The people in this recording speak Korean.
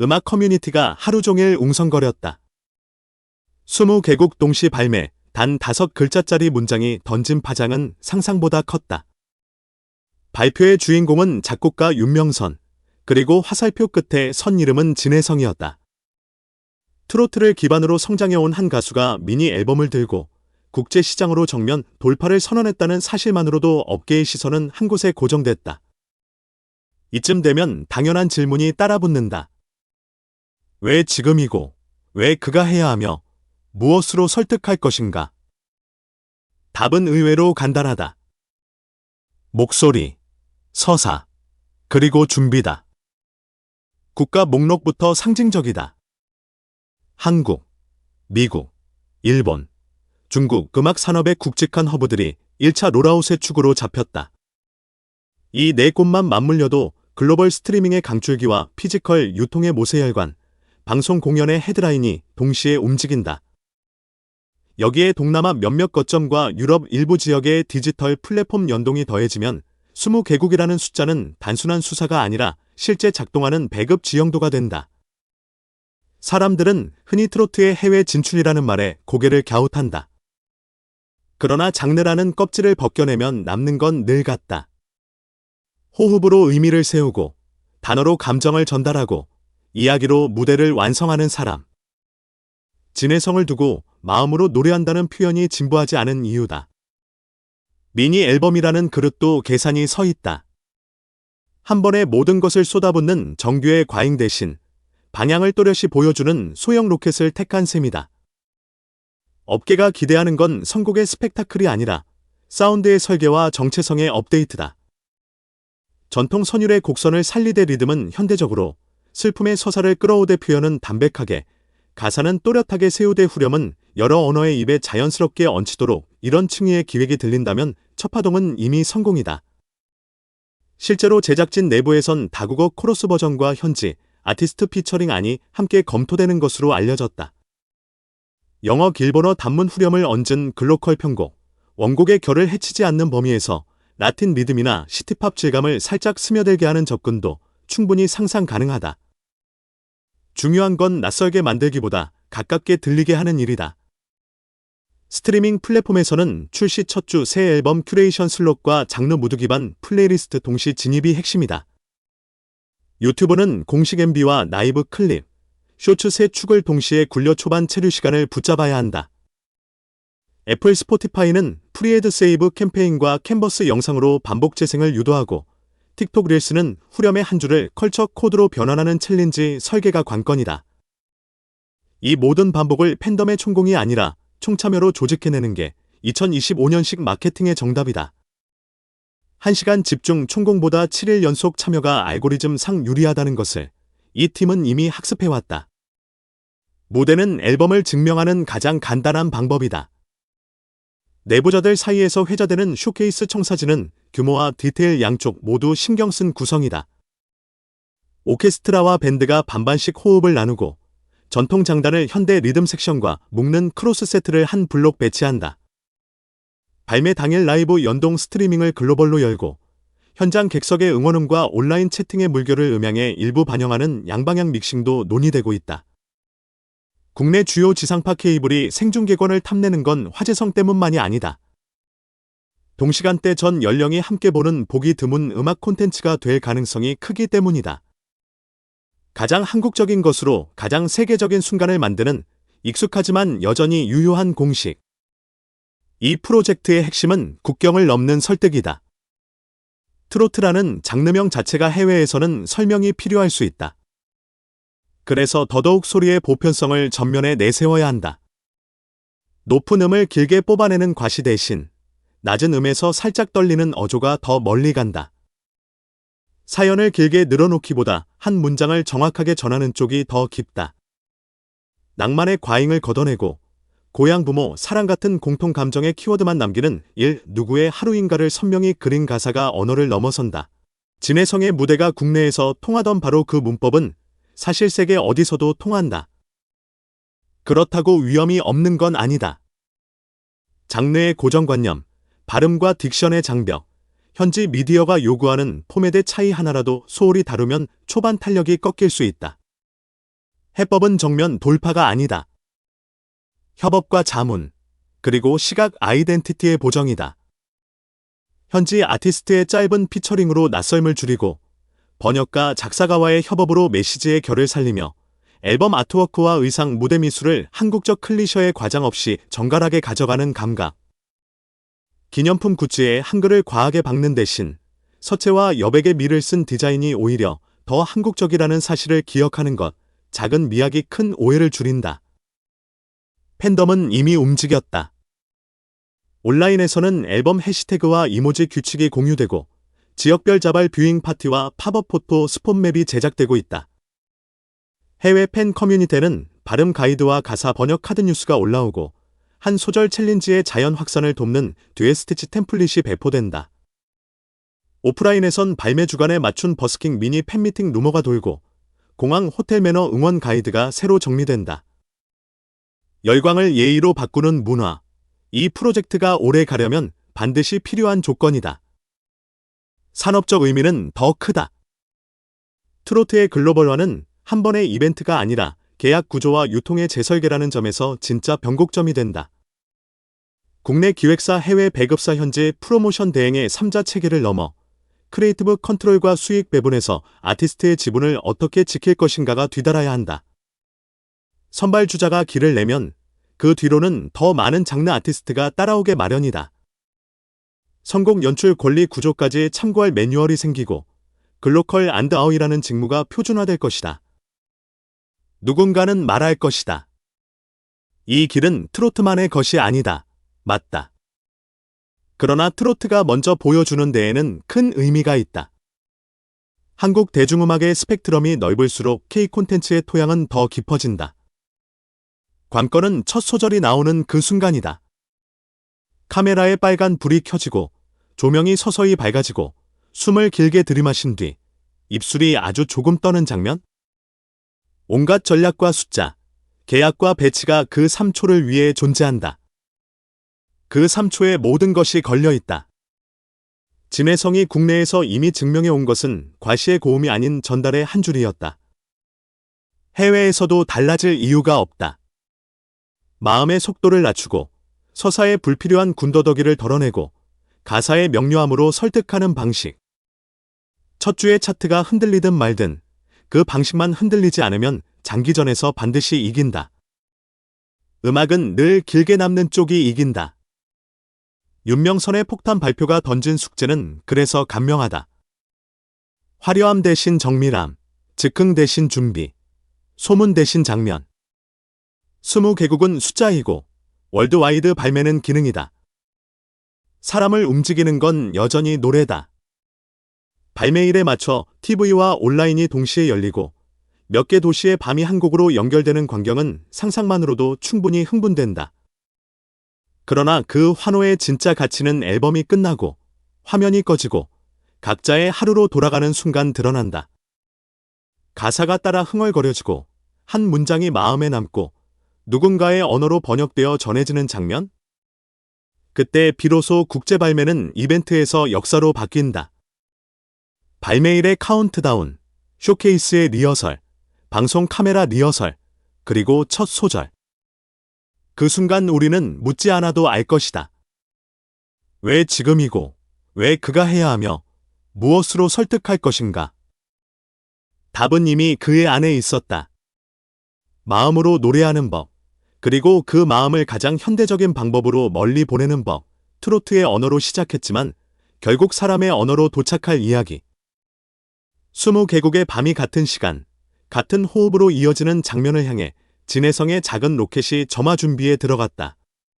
음악 커뮤니티가 하루 종일 웅성거렸다. 20개국 동시 발매, 단 다섯 글자짜리 문장이 던진 파장은 상상보다 컸다. 발표의 주인공은 작곡가 윤명선, 그리고 화살표 끝에 선 이름은 진혜성이었다. 트로트를 기반으로 성장해온 한 가수가 미니 앨범을 들고 국제 시장으로 정면 돌파를 선언했다는 사실만으로도 업계의 시선은 한 곳에 고정됐다. 이쯤 되면 당연한 질문이 따라 붙는다. 왜 지금이고, 왜 그가 해야 하며, 무엇으로 설득할 것인가? 답은 의외로 간단하다. 목소리, 서사, 그리고 준비다. 국가 목록부터 상징적이다. 한국, 미국, 일본, 중국 음악 산업의 굵직한 허브들이 1차 롤아웃의 축으로 잡혔다. 이 네 곳만 맞물려도 글로벌 스트리밍의 강줄기와 피지컬 유통의 모세혈관, 방송 공연의 헤드라인이 동시에 움직인다. 여기에 동남아 몇몇 거점과 유럽 일부 지역의 디지털 플랫폼 연동이 더해지면 20개국이라는 숫자는 단순한 수사가 아니라 실제 작동하는 배급 지형도가 된다. 사람들은 흔히 트로트의 해외 진출이라는 말에 고개를 갸웃한다. 그러나 장르라는 껍질을 벗겨내면 남는 건 늘 같다. 호흡으로 의미를 세우고, 단어로 감정을 전달하고, 이야기로 무대를 완성하는 사람. 진해성을 두고 마음으로 노래한다는 표현이 진부하지 않은 이유다. 미니 앨범이라는 그릇도 계산이 서 있다. 한 번에 모든 것을 쏟아붓는 정규의 과잉 대신 방향을 또렷이 보여주는 소형 로켓을 택한 셈이다. 업계가 기대하는 건 선곡의 스펙타클이 아니라 사운드의 설계와 정체성의 업데이트다. 전통 선율의 곡선을 살리되 리듬은 현대적으로, 슬픔의 서사를 끌어오되 표현은 담백하게, 가사는 또렷하게 세우되 후렴은 여러 언어의 입에 자연스럽게 얹히도록 이런 층위의 기획이 들린다면 첫파동은 이미 성공이다. 실제로 제작진 내부에선 다국어 코러스 버전과 현지, 아티스트 피처링 안이 함께 검토되는 것으로 알려졌다. 영어 길본어 단문 후렴을 얹은 글로컬 편곡, 원곡의 결을 해치지 않는 범위에서 라틴 리듬이나 시티팝 질감을 살짝 스며들게 하는 접근도 충분히 상상 가능하다. 중요한 건 낯설게 만들기보다 가깝게 들리게 하는 일이다. 스트리밍 플랫폼에서는 출시 첫 주 새 앨범 큐레이션 슬롯과 장르 무드 기반 플레이리스트 동시 진입이 핵심이다. 유튜브는 공식 MB와 나이브 클립, 쇼츠 세 축을 동시에 굴려 초반 체류 시간을 붙잡아야 한다. 애플 스포티파이는 프리에드 세이브 캠페인과 캔버스 영상으로 반복 재생을 유도하고 틱톡 릴스는 후렴의 한 줄을 컬처 코드로 변환하는 챌린지 설계가 관건이다. 이 모든 반복을 팬덤의 총공이 아니라 총참여로 조직해내는 게 2025년식 마케팅의 정답이다. 1시간 집중 총공보다 7일 연속 참여가 알고리즘 상 유리하다는 것을 이 팀은 이미 학습해왔다. 무대는 앨범을 증명하는 가장 간단한 방법이다. 내부자들 사이에서 회자되는 쇼케이스 청사진은 규모와 디테일 양쪽 모두 신경 쓴 구성이다. 오케스트라와 밴드가 반반씩 호흡을 나누고 전통 장단을 현대 리듬 섹션과 묶는 크로스 세트를 한 블록 배치한다. 발매 당일 라이브 연동 스트리밍을 글로벌로 열고 현장 객석의 응원음과 온라인 채팅의 물결을 음향에 일부 반영하는 양방향 믹싱도 논의되고 있다. 국내 주요 지상파 케이블이 생중계권을 탐내는 건 화제성 때문만이 아니다. 동시간대 전 연령이 함께 보는 보기 드문 음악 콘텐츠가 될 가능성이 크기 때문이다. 가장 한국적인 것으로 가장 세계적인 순간을 만드는 익숙하지만 여전히 유효한 공식. 이 프로젝트의 핵심은 국경을 넘는 설득이다. 트로트라는 장르명 자체가 해외에서는 설명이 필요할 수 있다. 그래서 더더욱 소리의 보편성을 전면에 내세워야 한다. 높은 음을 길게 뽑아내는 과시 대신 낮은 음에서 살짝 떨리는 어조가 더 멀리 간다. 사연을 길게 늘어놓기보다 한 문장을 정확하게 전하는 쪽이 더 깊다. 낭만의 과잉을 걷어내고 고향 부모, 사랑 같은 공통 감정의 키워드만 남기는 일, 누구의 하루인가를 선명히 그린 가사가 언어를 넘어선다. 진해성의 무대가 국내에서 통하던 바로 그 문법은 사실 세계 어디서도 통한다. 그렇다고 위험이 없는 건 아니다. 장르의 고정관념, 발음과 딕션의 장벽, 현지 미디어가 요구하는 포맷의 차이 하나라도 소홀히 다루면 초반 탄력이 꺾일 수 있다. 해법은 정면 돌파가 아니다. 협업과 자문, 그리고 시각 아이덴티티의 보정이다. 현지 아티스트의 짧은 피처링으로 낯설음을 줄이고 번역가 작사가와의 협업으로 메시지의 결을 살리며 앨범 아트워크와 의상 무대 미술을 한국적 클리셔의 과장 없이 정갈하게 가져가는 감각. 기념품 굿즈에 한글을 과하게 박는 대신 서체와 여백의 미를 쓴 디자인이 오히려 더 한국적이라는 사실을 기억하는 것, 작은 미학이 큰 오해를 줄인다. 팬덤은 이미 움직였다. 온라인에서는 앨범 해시태그와 이모지 규칙이 공유되고 지역별 자발 뷰잉 파티와 팝업 포토 스폰맵이 제작되고 있다. 해외 팬 커뮤니티에는 발음 가이드와 가사 번역 카드 뉴스가 올라오고 한 소절 챌린지의 자연 확산을 돕는 듀엣 스티치 템플릿이 배포된다. 오프라인에선 발매 주간에 맞춘 버스킹 미니 팬미팅 루머가 돌고 공항 호텔 매너 응원 가이드가 새로 정리된다. 열광을 예의로 바꾸는 문화. 이 프로젝트가 오래 가려면 반드시 필요한 조건이다. 산업적 의미는 더 크다. 트로트의 글로벌화는 한 번의 이벤트가 아니라 계약 구조와 유통의 재설계라는 점에서 진짜 변곡점이 된다. 국내 기획사 해외 배급사 현재 프로모션 대행의 3자 체계를 넘어 크리에이티브 컨트롤과 수익 배분에서 아티스트의 지분을 어떻게 지킬 것인가가 뒤달아야 한다. 선발 주자가 길을 내면 그 뒤로는 더 많은 장르 아티스트가 따라오게 마련이다. 선곡 연출 권리 구조까지 참고할 매뉴얼이 생기고 글로컬 안드아웃이라는 직무가 표준화될 것이다. 누군가는 말할 것이다. 이 길은 트로트만의 것이 아니다. 맞다. 그러나 트로트가 먼저 보여주는 데에는 큰 의미가 있다. 한국 대중음악의 스펙트럼이 넓을수록 K 콘텐츠의 토양은 더 깊어진다. 관건은 첫 소절이 나오는 그 순간이다. 카메라에 빨간 불이 켜지고 조명이 서서히 밝아지고 숨을 길게 들이마신 뒤 입술이 아주 조금 떠는 장면? 온갖 전략과 숫자, 계약과 배치가 그 3초를 위해 존재한다. 그 3초에 모든 것이 걸려 있다. 진해성이 국내에서 이미 증명해 온 것은 과시의 고음이 아닌 전달의 한 줄이었다. 해외에서도 달라질 이유가 없다. 마음의 속도를 낮추고 서사의 불필요한 군더더기를 덜어내고 가사의 명료함으로 설득하는 방식. 첫 주의 차트가 흔들리든 말든 그 방식만 흔들리지 않으면 장기전에서 반드시 이긴다. 음악은 늘 길게 남는 쪽이 이긴다. 윤명선의 폭탄 발표가 던진 숙제는 그래서 간명하다. 화려함 대신 정밀함, 즉흥 대신 준비, 소문 대신 장면. 스무 개국은 숫자이고 월드와이드 발매는 기능이다. 사람을 움직이는 건 여전히 노래다. 발매일에 맞춰 TV와 온라인이 동시에 열리고 몇 개 도시의 밤이 한 곡으로 연결되는 광경은 상상만으로도 충분히 흥분된다. 그러나 그 환호의 진짜 가치는 앨범이 끝나고 화면이 꺼지고 각자의 하루로 돌아가는 순간 드러난다. 가사가 따라 흥얼거려지고 한 문장이 마음에 남고 누군가의 언어로 번역되어 전해지는 장면? 그때 비로소 국제 발매는 이벤트에서 역사로 바뀐다. 발매일의 카운트다운, 쇼케이스의 리허설, 방송 카메라 리허설, 그리고 첫 소절. 그 순간 우리는 묻지 않아도 알 것이다. 왜 지금이고, 왜 그가 해야 하며, 무엇으로 설득할 것인가? 답은 이미 그의 안에 있었다. 마음으로 노래하는 법, 그리고 그 마음을 가장 현대적인 방법으로 멀리 보내는 법, 트로트의 언어로 시작했지만 결국 사람의 언어로 도착할 이야기. 스무 개국의 밤이 같은 시간, 같은 호흡으로 이어지는 장면을 향해 진해성의 작은 로켓이 점화 준비에 들어갔다.